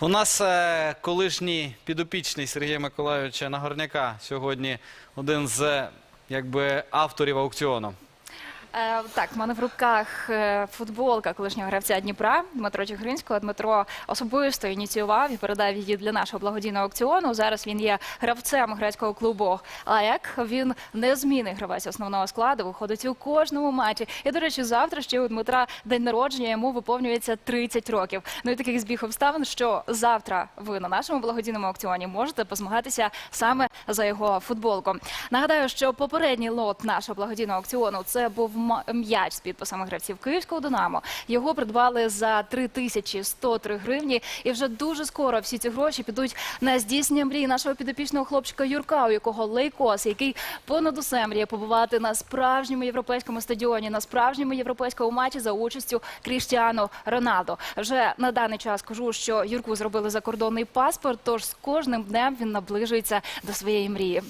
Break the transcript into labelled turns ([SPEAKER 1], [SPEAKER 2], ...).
[SPEAKER 1] У нас е, колишній підопічний Сергія Миколайовича Нагорняка сьогодні один з е, якби авторів аукціону.
[SPEAKER 2] Е, так, в мене в руках е, футболка колишнього гравця Дніпра Дмитро Чигиринського. Дмитро особисто ініціював і передав її для нашого благодійного аукціону. Зараз він є гравцем грецького клубу. А як він незмінний гравець основного складу, виходить у кожному матчі. І, до речі, завтра ще у Дмитра день народження йому виповнюється 30 років. Ну і таких збіг обставин, що завтра ви на нашому благодійному аукціоні можете позмагатися саме за його футболку. Нагадаю, що попередній лот нашого благодійного аукціону це був м'яч з підписами гравців Київського Динамо. Його придбали за 3103 гривні. І вже дуже скоро всі ці гроші підуть на здійснення мрії нашого підопічного хлопчика Юрка, у якого лейкос, який понад усе мріє побувати на справжньому європейському стадіоні, на справжньому європейському матчі за участю Кріштіану Роналдо. Вже на даний час кажу, що Юрку зробили закордонний паспорт. Тож з кожним днем він наближується до своєї мрії.